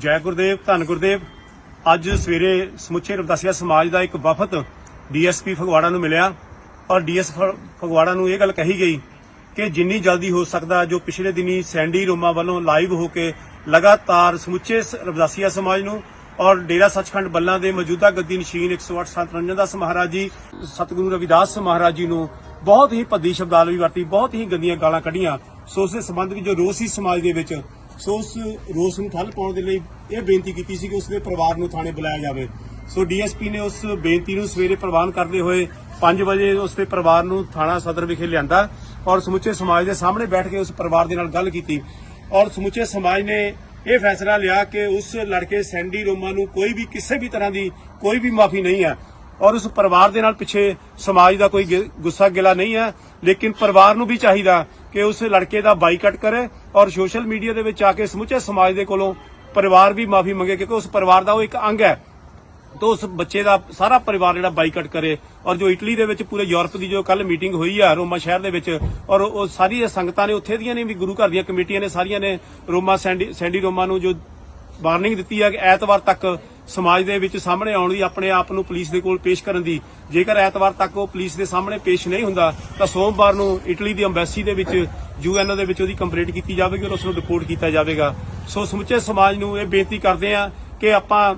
ਜੈ ਗੁਰਦੇਵ, ਧੰਨ ਗੁਰਦੇਵ। ਅੱਜ ਸਵੇਰੇ ਸਮੁੱਚੇ ਰਵਦਾਸੀਆ ਸਮਾਜ ਦਾ ਇੱਕ ਵਫਦ ਡੀਐਸਪੀ ਫਗਵਾੜਾ ਨੂੰ ਮਿਲਿਆ ਔਰ ਡੀਐਸ ਫਗਵਾੜਾ ਨੂੰ ਇਹ ਗੱਲ ਕਹੀ ਗਈ ਕਿ ਜਿੰਨੀ ਜਲਦੀ ਹੋ ਸਕਦਾ ਜੋ ਪਿਛਲੇ ਦਿਨੀ ਸੈਂਡੀ ਰੋਮਾ ਵੱਲੋਂ ਲਾਈਵ ਹੋ ਕੇ ਲਗਾਤਾਰ ਸਮੁੱਚੇ ਰਵਦਾਸੀਆ ਸਮਾਜ ਨੂੰ ਔਰ ਡੇਰਾ ਸੱਚਖੰਡ ਬੱਲਾਂ ਦੇ ਮੌਜੂਦਾ ਗੱਦੀ ਨਸ਼ੀਨ 108 ਸੰਤ ਰੰਜਨ ਦਾਸ ਮਹਾਰਾਜ ਜੀ, ਸਤਿਗੁਰੂ ਰਵਿਦਾਸ ਮਹਾਰਾਜ ਜੀ ਨੂੰ ਬਹੁਤ ਹੀ ਭੱਦੀ ਸ਼ਬਦਾਵਲੀ ਵਰਤੀ, ਬਹੁਤ ਹੀ ਗੰਦੀਆਂ ਗਾਲਾਂ ਕੱਢੀਆਂ। ਸੋ ਉਸ ਦੇ ਸੰਬੰਧ ਵਿੱਚ ਜੋ ਰੋਸੀ ਸਮਾਜ ਦੇ ਵਿੱਚ ਸੋ ਉਸ ਰੋਸ ਨੂੰ ਠੱਲ ਪਾਉਣ ਦੇ ਲਈ ਇਹ ਬੇਨਤੀ ਕੀਤੀ ਸੀ ਕਿ ਉਸ ਦੇ ਪਰਿਵਾਰ ਨੂੰ ਥਾਣੇ ਬੁਲਾਇਆ ਜਾਵੇ। ਸੋ ਡੀਐਸਪੀ ਨੇ ਉਸ ਬੇਨਤੀ ਨੂੰ ਸਵੇਰੇ ਪ੍ਰਵਾਨ ਕਰਦੇ ਹੋਏ 5 ਵਜੇ ਉਸ ਦੇ ਪਰਿਵਾਰ ਨੂੰ ਥਾਣਾ ਸਦਰ ਵਿਖੇ ਲਿਆਂਦਾ ਔਰ ਸਮੁੱਚੇ ਸਮਾਜ ਦੇ ਸਾਹਮਣੇ ਬੈਠ ਕੇ ਉਸ ਪਰਿਵਾਰ ਦੇ ਨਾਲ ਗੱਲ ਕੀਤੀ। ਔਰ ਸਮੁੱਚੇ ਸਮਾਜ ਨੇ ਇਹ ਫੈਸਲਾ ਲਿਆ ਕਿ ਉਸ ਲੜਕੇ ਸੈਂਡੀ ਰੋਮਾ ਨੂੰ ਕੋਈ ਵੀ ਕਿਸੇ ਵੀ ਤਰ੍ਹਾਂ ਦੀ ਕੋਈ ਵੀ ਮਾਫੀ ਨਹੀਂ ਹੈ ਔਰ ਉਸ ਪਰਿਵਾਰ ਦੇ ਨਾਲ ਪਿੱਛੇ ਸਮਾਜ ਦਾ ਕੋਈ ਗੁੱਸਾ ਗਿਲਾ ਨਹੀਂ ਹੈ। ਲੇਕਿਨ ਪਰਿਵਾਰ ਨੂੰ ਵੀ ਚਾਹੀਦਾ ਕਿ ਉਸ ਲੜਕੇ ਦਾ ਬਾਈਕਾਟ ਕਰੇ ਔਰ ਸੋਸ਼ਲ ਮੀਡੀਆ ਦੇ ਵਿੱਚ ਆ ਕੇ ਸਮੁੱਚੇ ਸਮਾਜ ਦੇ ਕੋਲੋਂ ਪਰਿਵਾਰ ਵੀ ਮਾਫੀ ਮੰਗੇ, ਕਿਉਂਕਿ ਉਸ ਪਰਿਵਾਰ ਦਾ ਉਹ ਇੱਕ ਅੰਗ ਹੈ। ਤਾਂ ਉਸ ਬੱਚੇ ਦਾ ਸਾਰਾ ਪਰਿਵਾਰ ਜਿਹੜਾ ਬਾਈਕਾਟ ਕਰੇ ਔਰ ਜੋ ਇਟਲੀ ਦੇ ਵਿੱਚ ਪੂਰੇ ਯੂਰਪ ਦੀ ਜੋ ਕੱਲ ਮੀਟਿੰਗ ਹੋਈ ਆ ਰੋਮਾ ਸ਼ਹਿਰ ਦੇ ਵਿੱਚ, ਔਰ ਉਹ ਸਾਰੀ ਸੰਗਤਾਂ ਨੇ ਉੱਥੇ ਦੀਆਂ ਨੇ ਵੀ ਗੁਰੂ ਘਰ ਦੀਆਂ ਕਮੇਟੀਆਂ ਨੇ ਸਾਰੀਆਂ ਨੇ ਰੋਮਾ ਸੈਂਡੀ ਸੈਂਡੀ ਰੋਮਾ ਨੂੰ ਜੋ ਵਾਰਨਿੰਗ ਦਿੱਤੀ ਹੈ ਕਿ ਐਤਵਾਰ ਤੱਕ ਸਮਾਜ ਦੇ ਵਿੱਚ ਸਾਹਮਣੇ ਆਉਣ ਦੀ ਆਪਣੇ ਆਪ ਨੂੰ ਪੁਲਿਸ ਦੇ ਕੋਲ ਪੇਸ਼ ਕਰਨ ਦੀ। ਜੇਕਰ ਐਤਵਾਰ ਤੱਕ ਉਹ ਪੁਲਿਸ ਦੇ ਸਾਹਮਣੇ ਪੇਸ਼ ਨਹੀਂ ਹੁੰਦਾ, ਤਾਂ ਸੋਮਵਾਰ ਨੂੰ ਇਟਲੀ ਦੀ ਅੰਬੈਸੀ ਦੇ ਵਿੱਚ, ਯੂਐਨਓ ਦੇ ਵਿੱਚ ਉਹਦੀ ਕੰਪਲੇਂਟ ਕੀਤੀ ਜਾਵੇਗੀ ਔਰ ਉਸ ਨੂੰ ਰਿਪੋਰਟ ਕੀਤਾ ਜਾਵੇਗਾ। ਸੋ ਸਮੁੱਚੇ ਸਮਾਜ ਨੂੰ ਇਹ ਬੇਨਤੀ ਕਰਦੇ ਆ ਕਿ ਆਪਾਂ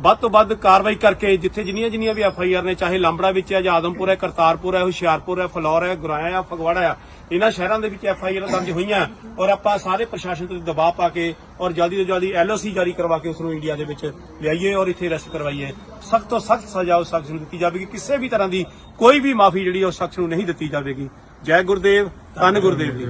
ਵੱਧ ਤੋਂ ਵੱਧ ਕਾਰਵਾਈ ਕਰਕੇ ਜਿੱਥੇ ਜਿੰਨੀਆਂ ਜਿੰਨੀਆਂ ਵੀ ਐਫ ਆਈ ਆਰ ਨੇ, ਚਾਹੇ ਲਾਂਬੜਾ ਵਿੱਚ ਹੈ ਜਾਂ ਆਦਮਪੁਰ ਹੈ, ਕਰਤਾਰਪੁਰ ਹੈ, ਹੁਸ਼ਿਆਰਪੁਰ ਹੈ, ਫਲੌਰ ਹੈ, ਗੁਰਾਇਆ ਹੈ ਫਗਵਾੜਾ ਹੈ ਇਹਨਾਂ ਸ਼ਹਿਰਾਂ ਦੇ ਵਿੱਚ ਐਫ ਆਈ ਐਫਆਈਆਰ ਦਰਜ ਹੋਈਆਂ ਔਰ ਆਪਾਂ ਸਾਰੇ ਪ੍ਰਸ਼ਾਸਨ ਤੇ ਦਬਾਅ ਪਾ ਕੇ ਔਰ ਜਲਦੀ ਤੋਂ ਜਲਦੀ ਐਲ ਓ ਸੀ ਜਾਰੀ ਕਰਵਾ ਕੇ ਉਸ ਨੂੰ ਇੰਡੀਆ ਦੇ ਵਿੱਚ ਲਿਆਈਏ ਔਰ ਇੱਥੇ ਅਰੈਸਟ ਕਰਵਾਈਏ। ਸਖਤ ਤੋਂ ਸਖਤ ਸਜ਼ਾ ਉਸ ਸ਼ਖਸ ਨੂੰ ਦਿੱਤੀ ਜਾਵੇਗੀ। ਕਿਸੇ ਵੀ ਤਰ੍ਹਾਂ ਦੀ ਕੋਈ ਵੀ ਮਾਫੀ ਜਿਹੜੀ ਉਸ ਸ਼ਖਸ ਨੂੰ ਨਹੀਂ ਦਿੱਤੀ ਜਾਵੇਗੀ। ਜੈ ਗੁਰਦੇਵ, ਧੰਨ ਗੁਰਦੇਵ ਜੀ।